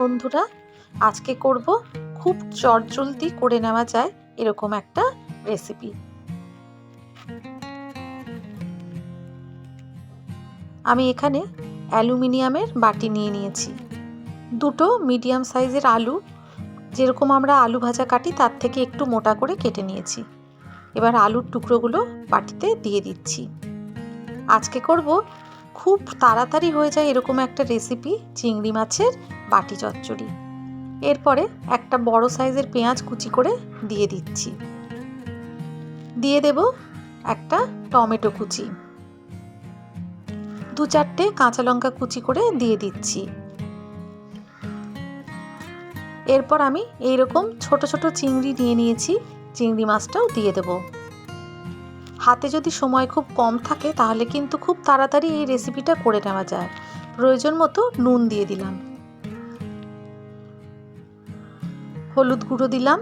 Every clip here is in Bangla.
বন্ধুরা, আজকে করব খুব চটজলদি করে নেওয়া যায় এরকম একটা রেসিপি আমি এখানে অ্যালুমিনিয়ামের বাটি নিয়ে নিয়েছি। দুটো মিডিয়াম সাইজের আলু, যেরকম আমরা আলু ভাজা কাটি তার থেকে একটু মোটা করে কেটে নিয়েছি। এবার আলুর টুকরোগুলো বাটিতে দিয়ে দিচ্ছি। আজকে করব খুব তাড়াতাড়ি হয়ে যায় এরকম একটা রেসিপি চিংড়ি মাছের বাটি চচ্চড়ি। এরপরে একটা বড় সাইজের পেঁয়াজ কুচি করে দিয়ে দিচ্ছি। দিয়ে দেব একটা টমেটো কুচি। দু চারটে কাঁচা লঙ্কা কুচি করে দিয়ে দিচ্ছি। এরপর আমি এইরকম ছোট ছোট চিংড়ি নিয়ে নিয়েছি, চিংড়ি মাছটাও দিয়ে দেব। হাতে যদি সময় খুব কম থাকে, তাহলে কিন্তু খুব তাড়াতাড়ি এই রেসিপিটা করে নেওয়া যায়। প্রয়োজন মতো নুন দিয়ে দিলাম। হলুদ গুঁড়ো দিলাম,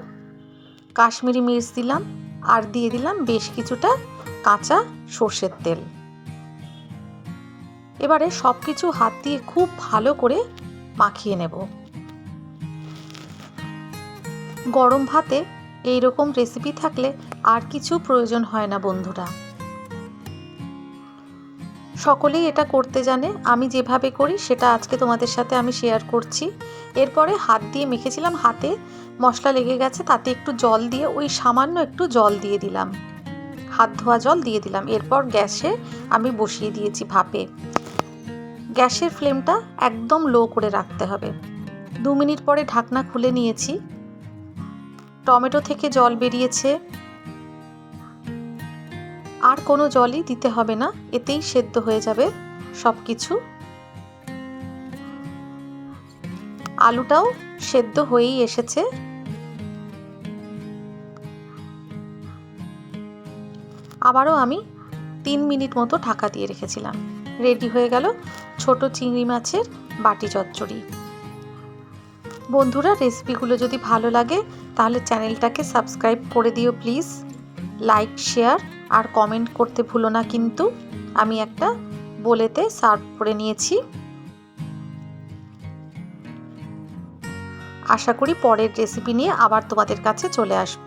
কাশ্মীরি মির্চ দিলাম, আর দিয়ে দিলাম বেশ কিছুটা কাঁচা সর্ষের তেল। এবারে সব কিছু হাত দিয়ে খুব ভালো করে মাখিয়ে নেব। গরম ভাতে এই রকম রেসিপি থাকলে আর কিছু প্রয়োজন হয় না বন্ধুরা। সকলেই এটা করতে জানে, আমি যেভাবে করি সেটা আজকে তোমাদের সাথে আমি শেয়ার করছি। এরপরে হাত দিয়ে মেখেছিলাম হাতে, মশলা লেগে গেছে তাতে একটু জল দিয়ে, ওই সামান্য একটু জল দিয়ে দিলাম। হাত ধোয়া জল দিয়ে দিলাম, এরপর গ্যাসে আমি বসিয়ে দিয়েছি ভাপে। গ্যাসের ফ্লেমটা একদম লো করে রাখতে হবে। দু মিনিট পরে ঢাকনা খুলে নিয়েছি। টমেটো থেকে জল বেরিয়েছে। আর কোনো জলই দিতে হবে না, এতেই সেদ্ধ হয়ে যাবে সব কিছু আলুটাও সেদ্ধ হয়েই এসেছে। আবারও আমি তিন মিনিট মতো ঢাকা দিয়ে রেখেছিলাম। রেডি হয়ে গেল ছোট চিংড়ি মাছের বাটি চচ্চড়ি। বন্ধুরা রেসিপিগুলো যদি ভালো লাগে, তাহলে চ্যানেলটাকে সাবস্ক্রাইব করে দিও প্লিজ লাইক শেয়ার আর কমেন্ট করতে ভুলো না কিন্তু। আমি একটা বলেতে সার্ভ করে নিয়েছি। আশা করি পরের রেসিপি নিয়ে আবার তোমাদের কাছে চলে আসব।